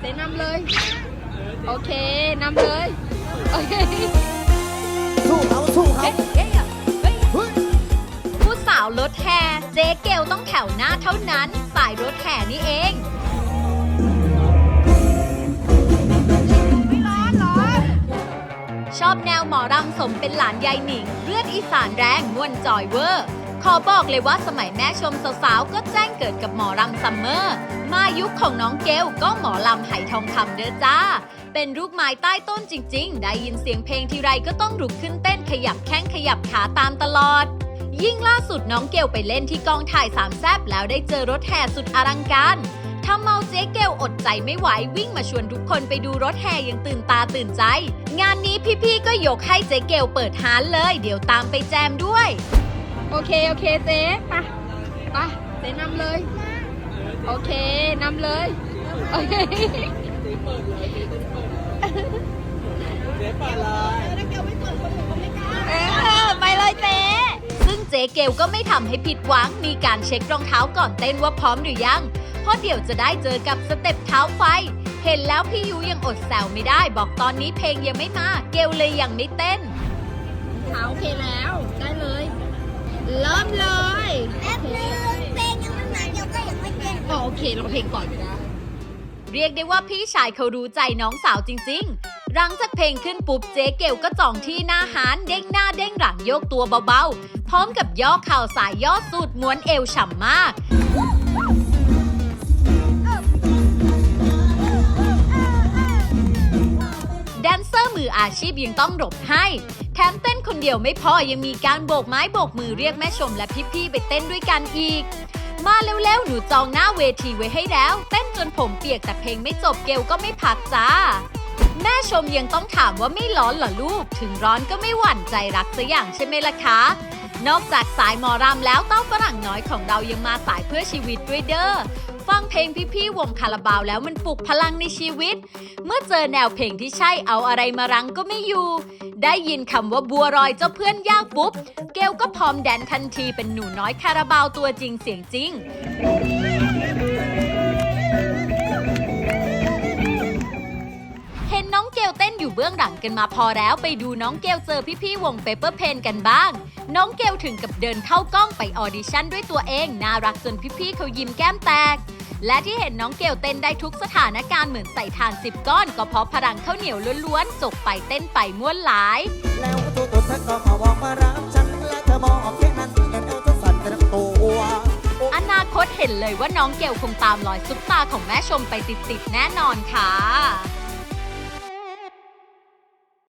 เจ๊นำเลย โอเคนำเลย โอเค สู้เขาสู้เขาเฮ้ยเฮ้ยเฮ้ยผู้สาวรถแห่เจ๊เกลต้องแถวหน้าเท่านั้น สายรถแห่นี่เอง ชอบแนวหมอรำสมเป็นหลานยายหนิง เลือดอีสานแรงม่วนจอยเวอร์ ขอบอกเลยว่าสมัยแม่ชมสาวๆ ก็แจ้งเกิดกับหมอรำซัมเมอร์ มายุคของน้องเกลก็หมอลำไหทองคำเด้อจ้า เป็นลูกไม้ใต้ต้นจริงๆ ได้ยินเสียงเพลงทีไรก็ต้องลุกขึ้นเต้นขยับแข้งขยับขาตามตลอด ยิ่งล่าสุดน้องเกลไปเล่นที่กองถ่ายสามแซบแล้วได้เจอรถแห่สุดอลังการทำเมาเจ๊เกลอดใจไม่ไหววิ่งมาชวนทุกคนไปดูรถแห่อย่างตื่นตาตื่นใจ งานนี้พี่ๆก็ยกให้เจ๊เกลเปิดฮานเลย เดี๋ยวตามไปแจมด้วย โอเค โอเคเจ๊ไปไปเจ๊นำเลย โอเคนำเลยโอเคเออไปเลยเจ๊ซึ่งเจ๊เกลก็ไม่ทำให้ผิดหวังมีการเช็ครองเท้าก่อนเต้นว่าพร้อมหรือยัง เพราะเดี๋ยวจะได้เจอกับสเต็ปเท้าไฟ เห็นแล้วพี่ยูยังอดแซวไม่ได้ บอกตอนนี้เพลงยังไม่มา เกลเลยยังไม่เต้น เต้อ๋อโอเคเราเพลงก่อนเรียกได้ว่าพี่ชายเขารู้ใจน้องสาวจริง ๆ หลังจากเพลงขึ้นปุ๊บเจ๊เกลก็จ่องที่หน้าหานเด้งหน้าเด้งหลังโยกตัวเบาๆ พร้อมกับย่อเข่าสายย่อสูดม้วนเอวฉ่ำมาก แดนเซอร์มืออาชีพยังต้องหลบให้ แถมเต้นคนเดียวไม่พอยังมีการโบกไม้โบกมือเรียกแม่ชมและพี่ๆไปเต้นด้วยกันอีก มาเร็วๆ หนูจองหน้าเวทีไว้ให้แล้ว เต้นจนผมเปียกแต่เพลงไม่จบเกลก็ไม่พักจ้า แม่ชมยังต้องถามว่าไม่ร้อนเหรอลูก ถึงร้อนก็ไม่หวั่นใจรักสัอย่างใช่ไหมล่ะคะ นอกจากสายหมอรำแล้วเต้าฝรั่งน้อยของเรายังมาสายเพื่อชีวิตด้วยเด้อ ฟังเพลงพี่ๆวงคาราบาวแล้วมันปลุกพลังในชีวิต เมื่อเจอแนวเพลงที่ใช่เอาอะไรมารังก็ไม่อยู่ ได้ยินคำว่าบัวรอยเจ้าเพื่อนยากปุ๊บ เกลก็พร้อมแดนทันทีเป็นหนูน้อยคาราบาวตัวจริงเสียงจริง ลเต้นอยู่เบื้องหลังกันมาพอแล้วไปดูน้องเกลเจอพี่ๆวงเปเปอร์เพนกันบ้าง น้องเกลถึงกับเดินเข้ากล้องไปออดิชั่นด้วยตัวเอง น่ารักจนพี่ๆเขายิ้มแก้มแตก และที่เห็นน้องเกลเต้นได้ทุกสถานการณ์เหมือนใส่ทานสิบก้อน ก็เพราะพลังข้าวเหนียวล้วนๆจกไปเต้นไปม้วนหลาย แล้วตัวตัวเธอก็มาบอกมารักฉันและเธอมองแค่นั้นเอ็นเอลจะสั่นแต่ทั้งตัวอนาคตเห็นเลยว่าน้องเกลคงตามรอยซุปตาของแม่ชมไปติดๆแน่นอนค่ะ